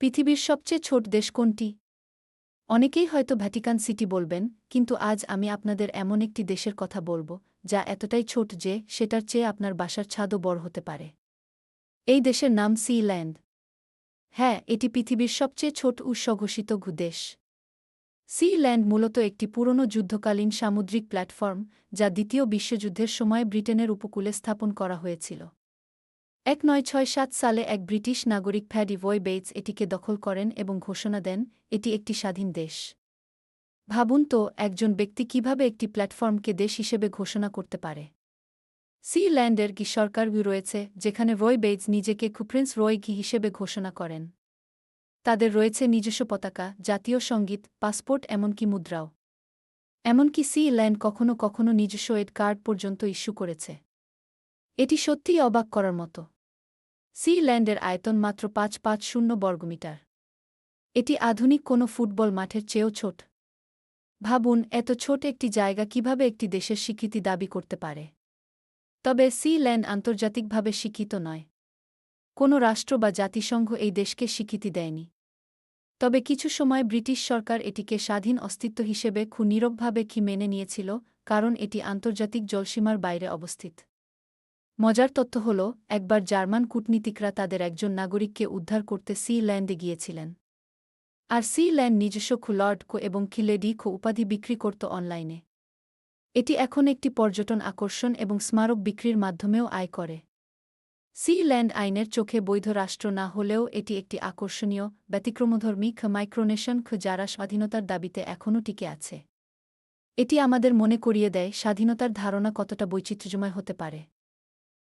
পৃথিবীর সবচেয়ে ছোট দেশ কোনটি? অনেকেই হয়তো ভ্যাটিকান সিটি বলবেন, কিন্তু আজ আমি আপনাদের এমন একটি দেশের কথা বলব, যা এতটাই ছোট যে সেটার চেয়ে আপনার বাসার ছাদও বড় হতে পারে। এই দেশের নাম সিল্যান্ড। হ্যাঁ এটি পৃথিবীর সবচেয়ে ছোট উৎসঘোষিত দেশ। সিল্যান্ড মূলত একটি পুরনো যুদ্ধকালীন সামুদ্রিক প্ল্যাটফর্ম, যা দ্বিতীয় বিশ্বযুদ্ধের সময় ব্রিটেনের উপকূলে স্থাপন করা হয়েছিল। এক নয় ছয় সাত সালে এক ব্রিটিশ নাগরিক ফ্যাডি ভয় বেইটস এটিকে দখল করেন এবং ঘোষণা দেন, এটি একটি স্বাধীন দেশ। ভাবুন তো, একজন ব্যক্তি কীভাবে একটি প্ল্যাটফর্মকে দেশ হিসেবে ঘোষণা করতে পারে। সি ল্যান্ডের কি সরকার রয়েছে, যেখানে রয় বেইটস নিজেকে খুপ্রিন্স রয় ঘি হিসেবে ঘোষণা করেন। তাদের রয়েছে নিজস্ব পতাকা, জাতীয় সংগীত, পাসপোর্ট, এমনকি মুদ্রাও। এমনকি সি ল্যান্ড কখনো কখনো নিজস্ব এড কার্ড পর্যন্ত ইস্যু করেছে। এটি সত্যিই অবাক করার মতো। সি ল্যান্ডের আয়তন মাত্র পাঁচ পাঁচ শূন্য বর্গমিটার। এটি আধুনিক কোনো ফুটবল মাঠের চেয়েও ছোট। ভাবুন, এত ছোট একটি জায়গা কীভাবে একটি দেশের স্বীকৃতি দাবি করতে পারে? তবে সি ল্যান্ড আন্তর্জাতিকভাবে স্বীকৃত নয়। কোনো রাষ্ট্র বা জাতিসংঘ এই দেশকে স্বীকৃতি দেয়নি। তবে কিছু সময় ব্রিটিশ সরকার এটিকে স্বাধীন অস্তিত্ব হিসেবে খুব নীরবভাবে কি মেনে নিয়েছিল, কারণ এটি আন্তর্জাতিক জলসীমার বাইরে অবস্থিত। মজার তথ্য হল, একবার জার্মান কূটনীতিকরা তাদের একজন নাগরিককে উদ্ধার করতে সি ল্যান্ডে গিয়েছিলেন। আর সি ল্যান্ড নিজস্ব লর্ড কো এবং খিলেডি খো উপাধি বিক্রি করত অনলাইনে। এটি এখন একটি পর্যটন আকর্ষণ এবং স্মারক বিক্রির মাধ্যমেও আয় করে। সি ল্যান্ড আইনের চোখে বৈধ রাষ্ট্র না হলেও এটি একটি আকর্ষণীয়, ব্যতিক্রমধর্মী খ মাইক্রোনেশন খ যারা স্বাধীনতার দাবিতে এখনও টিকে আছে। এটি আমাদের মনে করিয়ে দেয় স্বাধীনতার ধারণা কতটা বৈচিত্র্যময় হতে পারে।